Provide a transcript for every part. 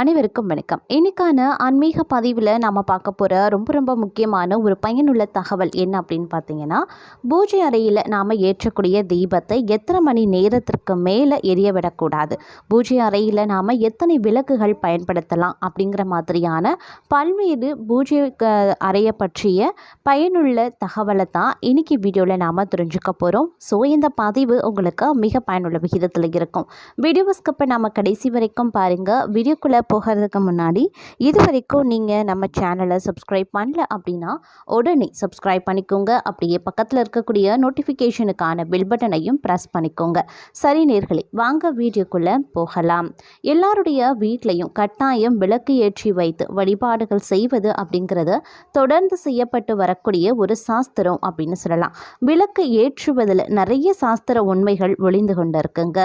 அனைவருக்கும் வணக்கம். இன்னைக்கான ஆன்மீக பதிவில் நாம் பார்க்க போகிற ரொம்ப ரொம்ப முக்கியமான ஒரு பயனுள்ள தகவல் என்ன அப்படின்னு பார்த்தீங்கன்னா பூஜை அறையில் நாம் ஏற்றக்கூடிய தீபத்தை எத்தனை மணி நேரத்திற்கு மேலே எரிய விடக்கூடாது? பூஜை அறையில் நாம் எத்தனை விளக்குகள் பயன்படுத்தலாம் அப்படிங்கிற மாதிரியான பல்வேறு பூஜை அறையை பற்றிய பயனுள்ள தகவலை தான் இன்னைக்கு வீடியோவில் நாம் தெரிஞ்சுக்க போகிறோம் ஸோ இந்த பதிவு உங்களுக்கு மிக பயனுள்ள விகிதத்தில் இருக்கும். வீடியோ ஸ்கப்பை நம்ம கடைசி வரைக்கும் பாருங்கள் வீடியோக்குள்ளே போகிறதுக்கு முன்னாடி இது வரைக்கும் நீங்கள் நம்ம சேனலை சப்ஸ்கிரைப் பண்ணல அப்படின்னா உடனே சப்ஸ்கிரைப் பண்ணிக்கோங்க. அப்படியே பக்கத்தில் இருக்கக்கூடிய நோட்டிஃபிகேஷனுக்கான பெல் பட்டனையும் ப்ரெஸ் பண்ணிக்கோங்க. சரி நேர்களே வாங்க வீடியோக்குள்ளே போகலாம். எல்லாருடைய வீட்லேயும் கட்டாயம் விளக்கு ஏற்றி வைத்து வழிபாடுகள் செய்வது அப்படிங்கிறது தொடர்ந்து செய்யப்பட்டு வரக்கூடிய ஒரு சாஸ்திரம் அப்படின்னு சொல்லலாம். விளக்கு ஏற்றுவதில் நிறைய சாஸ்திர உண்மைகள் ஒளிந்து கொண்டு இருக்குங்க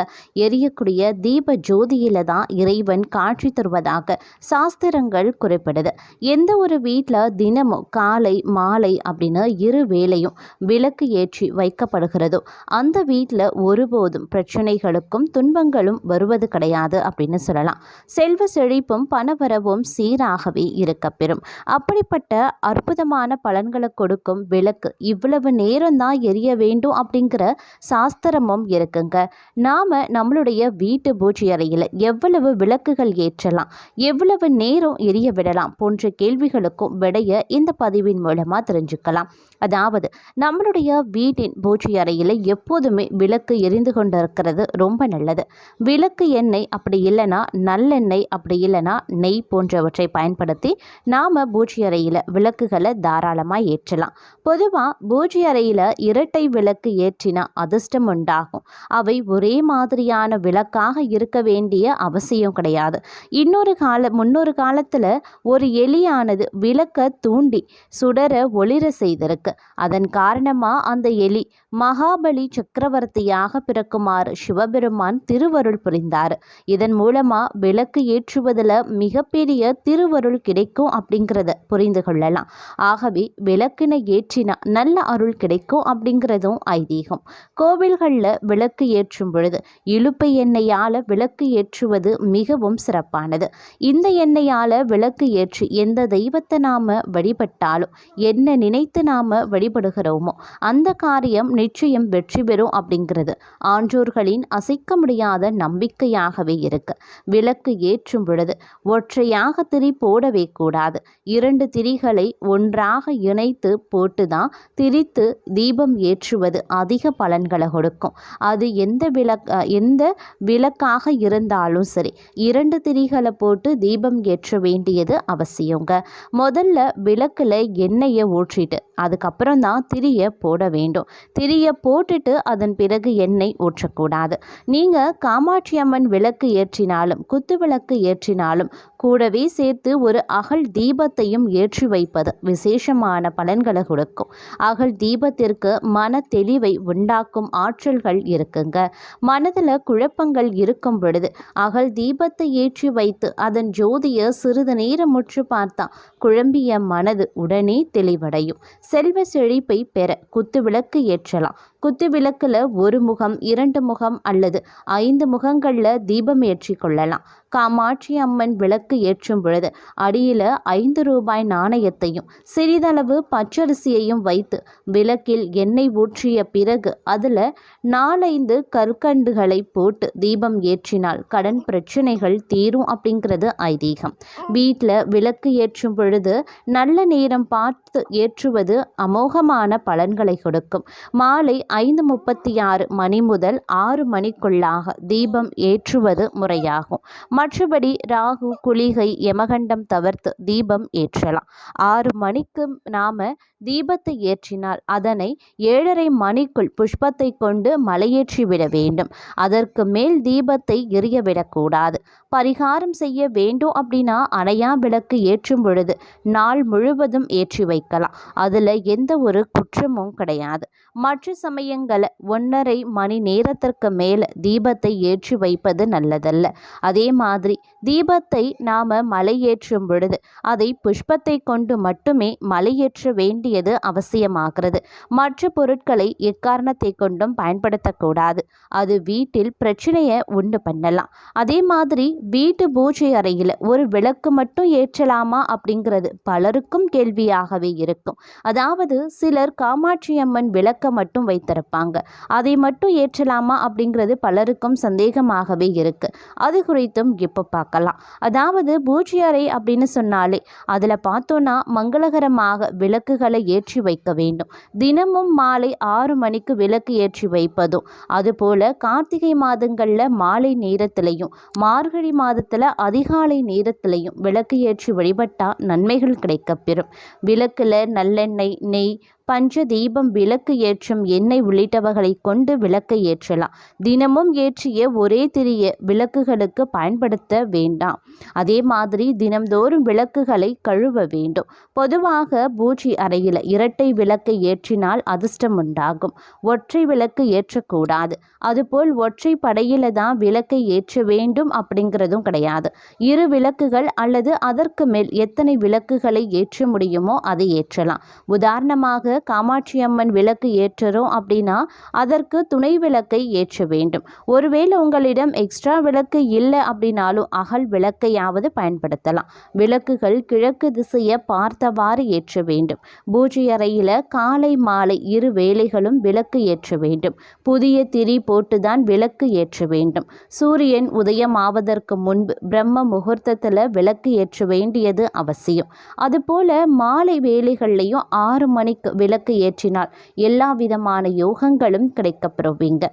எரியக்கூடிய தீப ஜோதியில தான் இறைவன் காட்சி வருவதாக சாஸ்திரங்கள் குறிப்பிடுது. எந்த ஒரு வீட்டில் தினமும் காலை மாலை அப்படின்னு இரு வேளையும் விளக்கு ஏற்றி வைக்கப்படுகிறதோ அந்த வீட்டில் ஒருபோதும் பிரச்சனைகளுக்கும் துன்பங்களும் வருவது கிடையாது அப்படின்னு சொல்லலாம். செல்வ செழிப்பும் பணவரவும் சீராகவே இருக்கப்பெறும் அப்படிப்பட்ட அற்புதமான பலன்களை கொடுக்கும் விளக்கு இவ்வளவு நேரம் தான் எரிய வேண்டும் அப்படிங்கிற சாஸ்திரமும் இருக்குங்க. நாம் நம்மளுடைய வீட்டு பூஜை அறையில் எவ்வளவு விளக்குகள் ஏற்றலாம்? எவ்வளவு நேரம் எரிய விடலாம் போன்ற கேள்விகளுக்கும் விடைய இந்த பதிவின் மூலமாக தெரிஞ்சுக்கலாம். அதாவது நம்மளுடைய வீட்டின் பூஜை அறையில் எப்போதுமே விளக்கு எரிந்து கொண்டு இருக்கிறது ரொம்ப நல்லது. விளக்கு எண்ணெய் அப்படி இல்லைன்னா நல்லெண்ணெய் அப்படி இல்லைன்னா நெய் போன்றவற்றை பயன்படுத்தி நாம் பூஜை அறையில் விளக்குகளை தாராளமாக ஏற்றலாம். பொதுவாக பூஜை அறையில் இரட்டை விளக்கு ஏற்றினா அதிர்ஷ்டம் உண்டாகும். அவை ஒரே மாதிரியான விளக்காக இருக்க வேண்டிய அவசியம் கிடையாது. இன்னொரு கால முன்னொரு காலத்தில் ஒரு எலியானது விளக்க தூண்டி சுடர ஒளிர செய்திருக்கு. அதன் காரணமாக அந்த எலி மகாபலி சக்கரவர்த்தியாக பிறக்குமாறு சிவபெருமான் திருவருள் புரிந்தார். இதன் மூலமாக விளக்கு ஏற்றுவதில் மிகப்பெரிய திருவருள் கிடைக்கும் அப்படிங்கிறத புரிந்து கொள்ளலாம். ஆகவே விளக்கினை ஏற்றினா நல்ல அருள் கிடைக்கும் அப்படிங்கிறதும் ஐதீகம். கோவில்களில் விளக்கு ஏற்றும் பொழுது இழுப்பை எண்ணெயால் விளக்கு ஏற்றுவது மிகவும் சிறப்பானது. இந்த எண்ணெயால் விளக்கு ஏற்றி எந்த தெய்வத்தை நாம் வழிபட்டாலும் என்ன நினைத்து நாம் வழிபடுகிறோமோ அந்த காரியம் நிச்சயம் வெற்றி பெறும் அப்படிங்கிறது. ஆன்றோர்களின் அசைக்க முடியாத நம்பிக்கையாகவே இருக்கு. விளக்கு ஏற்றும் பொழுது ஒற்றையாக திரி போடவே கூடாது. இரண்டு திரிகளை ஒன்றாக இணைத்து போட்டுதான் திரித்து தீபம் ஏற்றுவது அதிக பலன்களை கொடுக்கும். அது எந்த விளக் எந்த விளக்காக இருந்தாலும் சரி இரண்டு திரிகளை போட்டு தீபம் ஏற்ற வேண்டியது அவசியங்க. முதல்ல விளக்கில் எண்ணெயை ஊற்றிட்டு அதுக்கப்புறம் தான் திரியை போட வேண்டும். திரியை போட்டுட்டு அதன் பிறகு எண்ணெய் ஊற்றக்கூடாது. நீங்கள் காமாட்சி அம்மன் விளக்கு ஏற்றினாலும் குத்து விளக்கு ஏற்றினாலும் கூடவே சேர்த்து ஒரு அகல் தீபத்தையும் ஏற்றி வைப்பது விசேஷமான பலன்களை கொடுக்கும். அகல் தீபத்திற்கு மன தெளிவை உண்டாக்கும் ஆற்றல்கள் இருக்குங்க. மனதில் குழப்பங்கள் இருக்கும் பொழுது அகல் தீபத்தை ஏற்றி வைத்து அதன் ஜோதியை சிறிது நேரம் முற்று பார்த்தா குழம்பிய மனது உடனே தெளிவடையும். செல்வ செழிப்பை பெற குத்து விளக்கு ஏற்றலாம். குத்து விளக்கில் ஒரு முகம் இரண்டு முகம் அல்லது ஐந்து முகங்களில் தீபம் ஏற்றி கொள்ளலாம். காமாட்சி அம்மன் விளக்கு ஏற்றும் பொழுது அடியில் ஐந்து ரூபாய் நாணயத்தையும் சிறிதளவு பச்சரிசியையும் வைத்து விளக்கில் எண்ணெய் ஊற்றிய பிறகு அதில் நாலைந்து கற்கண்டுகளை போட்டு தீபம் ஏற்றினால் கடன் பிரச்சனைகள் தீரும் அப்படிங்கிறது ஐதீகம். வீட்டில் விளக்கு ஏற்றும் பொழுது நல்ல நேரம் பார்த்து ஏற்றுவது அமோகமான பலன்களை கொடுக்கும். மாலை ஐந்து முப்பத்தி ஆறு மணி முதல் ஆறு மணிக்குள்ளாக தீபம் ஏற்றுவது முறையாகும். மற்றபடி ராகு குளிகை யமகண்டம் தவிர்த்து தீபம் ஏற்றலாம். ஆறு மணிக்கு நாம தீபத்தை ஏற்றினால் அதனை ஏழரை மணிக்குள் புஷ்பத்தை கொண்டு மலையேற்றி விட வேண்டும். அதற்கு மேல் தீபத்தை எரிய விடக்கூடாது. பரிகாரம் செய்ய வேண்டும் அப்படின்னா அணையா விளக்கு ஏற்றும் பொழுது நாள் முழுவதும் ஏற்றி வைக்கலாம். அதில் எந்த ஒரு குற்றமும் கிடையாது. மற்ற சம சமயங்களில் ஒன்றரை மணி நேரத்திற்கு மேலே தீபத்தை ஏற்றி வைப்பது நல்லதல்ல. அதே மாதிரி தீபத்தை நாம் மலையேற்றும் பொழுது அதை புஷ்பத்தை கொண்டு மட்டுமே மலையேற்ற வேண்டியது அவசியமாகிறது. மற்ற பொருட்களை எக்காரணத்தை கொண்டும் பயன்படுத்தக்கூடாது. அது வீட்டில் பிரச்சனையை உண்டு பண்ணலாம். அதே மாதிரி வீட்டு பூஜை அறையில் ஒரு விளக்கு மட்டும் ஏற்றலாமா அப்படிங்கிறது பலருக்கும் கேள்வியாகவே இருக்கும். அதாவது சிலர் காமாட்சி அம்மன் விளக்க மட்டும் வைத்திருப்பாங்க. அதை மட்டும் ஏற்றலாமா அப்படிங்கிறது பலருக்கும் சந்தேகமாகவே இருக்குது அது குறித்தும் இப்போ பார்க்கலாம். அதாவது பூஜை அறை அப்படின்னு சொன்னாலே அதில் பார்த்தோன்னா மங்களகரமாக விளக்குகளை ஏற்றி வைக்க வேண்டும். தினமும் மாலை ஆறு மணிக்கு விளக்கு ஏற்றி வைப்பதும் அதுபோல் கார்த்திகை மாதங்களில் மாலை நேரத்திலையும் மார்கழி மாதத்தில் அதிகாலை நேரத்திலையும் விளக்கு ஏற்றி வழிபட்டால் நன்மைகள் கிடைக்கப்பெறும் விளக்கில் நல்லெண்ணெய் நெய் பஞ்ச தீபம் விளக்கு ஏற்றும் எண்ணெய் உள்ளிட்டவைகளை கொண்டு விளக்கை ஏற்றலாம். தினமும் ஏற்றிய ஒரே திரிய விளக்குகளுக்கு பயன்படுத்த வேண்டாம். அதே மாதிரி தினம்தோறும் விளக்குகளை கழுவ வேண்டும். பொதுவாக பூஜை அறையில் இரட்டை விளக்கை ஏற்றினால் அதிர்ஷ்டம் உண்டாகும் ஒற்றை விளக்கு ஏற்றக்கூடாது. அதுபோல் ஒற்றை படையில் தான் விளக்கை ஏற்ற வேண்டும் அப்படிங்கிறதும் கிடையாது. இரு விளக்குகள் அல்லது அதற்கு மேல் எத்தனை விளக்குகளை ஏற்ற முடியுமோ அதை ஏற்றலாம். உதாரணமாக காமாட்சி அம்மன் விளக்கு ஏற்றுறோம் அப்படின்னா அதற்கு துணை விளக்கை ஏற்ற வேண்டும். ஒருவேளை உங்களிடம் எக்ஸ்ட்ரா விளக்கு இல்லை அப்படின்னாலும் அகல் விளக்கையாவது பயன்படுத்தலாம். விளக்குகள் கிழக்கு திசையை பார்த்தவாறு ஏற்ற வேண்டும். பூஜை அறையில் காலை மாலை இரு வேளைகளும் விளக்கு ஏற்ற வேண்டும். புதிய திரி போட்டுதான் விளக்கு ஏற்ற வேண்டும். சூரியன் உதயமாவதற்கு முன்பு பிரம்ம முகூர்த்தத்தில் விளக்கு ஏற்ற வேண்டியது அவசியம். அதுபோல மாலை வேலைகள்லையும் ஆறு மணிக்கு விளக்கு ஏற்றினால் எல்லா விதமான யோகங்களும் கிடைக்கப்பெறுவீங்க.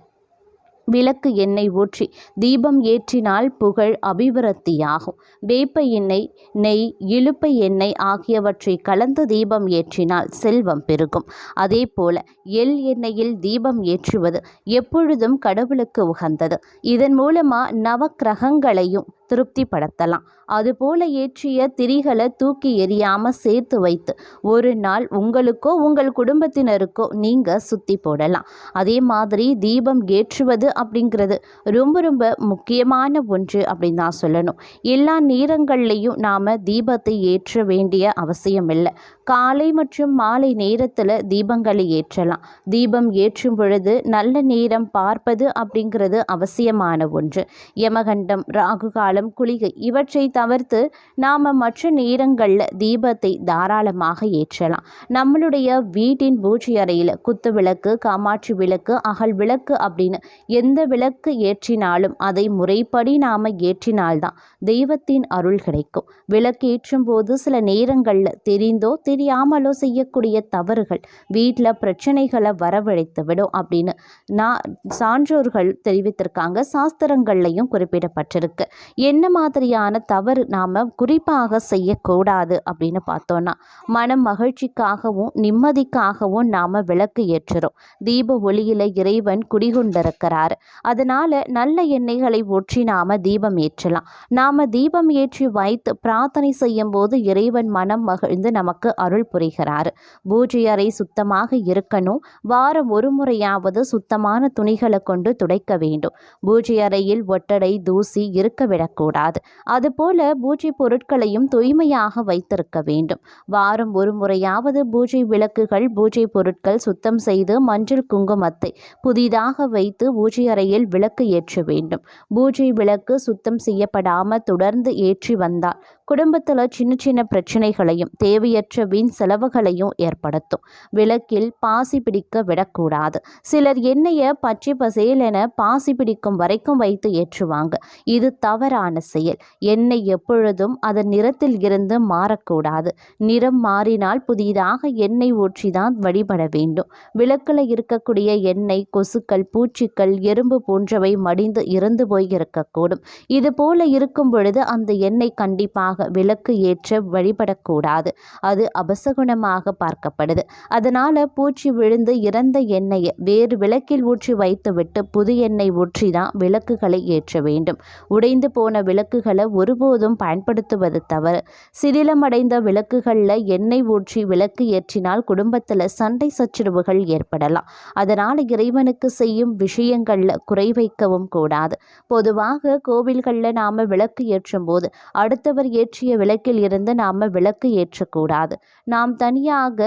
விளக்கு எண்ணெய் ஊற்றி தீபம் ஏற்றினால் புகழ் அபிவிருத்தியாகும். வேப்ப எண்ணெய் நெய் இழுப்பை எண்ணெய் ஆகியவற்றை கலந்து தீபம் ஏற்றினால் செல்வம் பெருகும். அதே போல எள் எண்ணெயில் தீபம் ஏற்றுவது எப்பொழுதும் கடவுளுக்கு உகந்தது. இதன் மூலமா நவக்கிரகங்களையும் திருப்திப்படுத்தலாம். அதுபோல ஏற்றிய திரிகளை தூக்கி எறியாமல் சேர்த்து வைத்து ஒரு நாள் உங்களுக்கோ உங்கள் குடும்பத்தினருக்கோ நீங்கள் சுற்றி போடலாம். அதே மாதிரி தீபம் ஏற்றுவது அப்படிங்கிறது ரொம்ப ரொம்ப முக்கியமான ஒன்று அப்படின்னு தான் சொல்லணும். எல்லா நேரங்கள்லையும் நாம் தீபத்தை ஏற்ற வேண்டிய அவசியம் இல்லை. காலை மற்றும் மாலை நேரத்தில் தீபங்களை ஏற்றலாம். தீபம் ஏற்றும் பொழுது நல்ல நேரம் பார்ப்பது அப்படிங்கிறது அவசியமான ஒன்று. யமகண்டம் ராகு காலம் குளிகை இவற்றை தவிர்த்து நாம் மற்ற நேரங்களில் தீபத்தை தாராளமாக ஏற்றலாம். நம்மளுடைய வீட்டின் பூஜை அறையில் குத்து விளக்கு காமாட்சி விளக்கு அகல் விளக்கு அப்படின்னு எந்த விளக்கு ஏற்றினாலும் அதை முறைப்படி நாம் ஏற்றினால்தான் தெய்வத்தின் அருள் கிடைக்கும். விளக்கு ஏற்றும் போது சில நேரங்களில் தெரிந்தோ தெரியாமலோ செய்யக்கூடிய தவறுகள் வீட்டில் பிரச்சனைகளை வரவழைத்து விடும் அப்படின்னு நான் சான்றோர்கள் தெரிவித்திருக்காங்க. சாஸ்திரங்கள்லையும் குறிப்பிடப்பட்டிருக்கு. என்ன மாதிரியான தவறு நாம் குறிப்பாக செய்யக்கூடாது அப்படின்னு பார்த்தோன்னா மனம் மகிழ்ச்சிக்காகவும் நிம்மதிக்காகவும் நாம் விளக்கு ஏற்றுறோம். தீப ஒளியில் இறைவன் குடிகொண்டிருக்கிறார். அதனால் நல்ல எண்ணெய்களை ஊற்றி நாம் தீபம் ஏற்றலாம். நாம் தீபம் ஏற்றி வைத்து பிரார்த்தனை செய்யும் போது இறைவன் மனம் மகிழ்ந்து நமக்கு அருள் புரிகிறார். பூஜை அறை சுத்தமாக இருக்கணும். வாரம் ஒரு முறையாவது சுத்தமான துணிகளை கொண்டு துடைக்க வேண்டும். பூஜை அறையில் ஒட்டடை தூசி இருக்க விடக்கூடாது. அதுபோல பூஜை பொருட்களையும் தூய்மையாக வைத்திருக்க வேண்டும். வாரம் ஒரு முறையாவது பூஜை விளக்குகள் பூஜை பொருட்கள் சுத்தம் செய்து மஞ்சள் குங்குமத்தை புதிதாக வைத்து பூஜை அறையில் விளக்கு ஏற்ற வேண்டும். பூஜை விளக்கு சுத்தம் செய்யப்படாமல் தொடர்ந்து ஏற்றி வந்தால் குடும்பத்தில் சின்ன சின்ன பிரச்சனைகளையும் தேவையற்ற வீண் செலவுகளையும் ஏற்படுத்தும். விளக்கில் பாசி பிடிக்க விடக்கூடாது. சிலர் எண்ணெயை பச்சை பசேல் என பாசி பிடிக்கும் வரைக்கும் வைத்து ஏற்றுவாங்க. இது தவறான செயல். எண்ணெய் எப்பொழுதும் அதன் நிறத்தில் இருந்து மாறக்கூடாது. நிறம் மாறினால் புதிதாக எண்ணெய் ஊற்றி தான் வழிபட வேண்டும். விளக்கில் இருக்கக்கூடிய எண்ணெய் கொசுக்கள் பூச்சிக்கள் எறும்பு போன்றவை மடிந்து இறந்து போய் இருக்கக்கூடும் இது போல இருக்கும் பொழுது அந்த எண்ணெய் கண்டிப்பாக அதிகமாக விளக்கு ஏற்ற வழிபடக்கூடாது. அது அபசகுணமாக பார்க்கப்படுது. அதனால் பூச்சி விழுந்து இறந்த எண்ணெயை வேறு விளக்கில் ஊற்றி வைத்துவிட்டு புது எண்ணெய் ஊற்றி தான் விளக்குகளை ஏற்ற வேண்டும். உடைந்து போன விளக்குகளை ஒருபோதும் பயன்படுத்துவது தவறு. சிதிலமடைந்த விளக்குகளில் எண்ணெய் ஊற்றி விளக்கு ஏற்றினால் குடும்பத்தில் சண்டை சச்சரவுகள் ஏற்படலாம். அதனால் இறைவனுக்கு செய்யும் விஷயங்களில் குறை வைக்கவும் கூடாது. பொதுவாக கோவில்களில் நாம் விளக்கு ஏற்றும் போது அடுத்தவர் ஏற்றிய விளக்கில் இருந்து நாம் விளக்கு ஏற்றக்கூடாது. நாம் தனியாக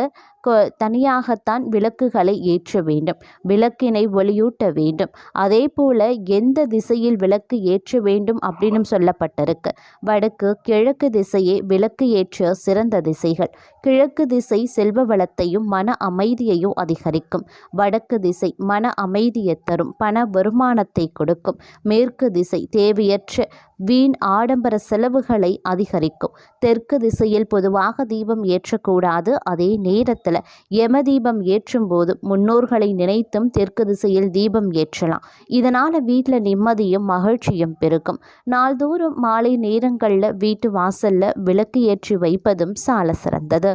தனியாகத்தான் விளக்குகளை ஏற்ற வேண்டும் விளக்கினை ஒளியூட்ட வேண்டும். அதே போல எந்த திசையில் விளக்கு ஏற்ற வேண்டும் அப்படின்னு சொல்லப்பட்டிருக்கு. வடக்கு கிழக்கு திசையே விளக்கு ஏற்ற சிறந்த திசைகள். கிழக்கு திசை செல்வ வளத்தையும் மன அமைதியையும் அதிகரிக்கும். வடக்கு திசை மன அமைதியை தரும் பண வருமானத்தை கொடுக்கும். மேற்கு திசை தேவையற்ற வீண் ஆடம்பர செலவுகளை அதிகரிக்கும். தெற்கு திசையில் பொதுவாக தீபம் ஏற்றக்கூடாது அதே நேரத்தில் யம தீபம் ஏற்றும் போது முன்னோர்களை நினைத்தும் தெற்கு திசையில் தீபம் ஏற்றலாம். இதனால் வீட்டில் நிம்மதியும் மகிழ்ச்சியும் பெருக்கும். நாள்தோறும் மாலை நேரங்களில் வீட்டு வாசல்ல விளக்கு ஏற்றி வைப்பதும் சால சிறந்தது.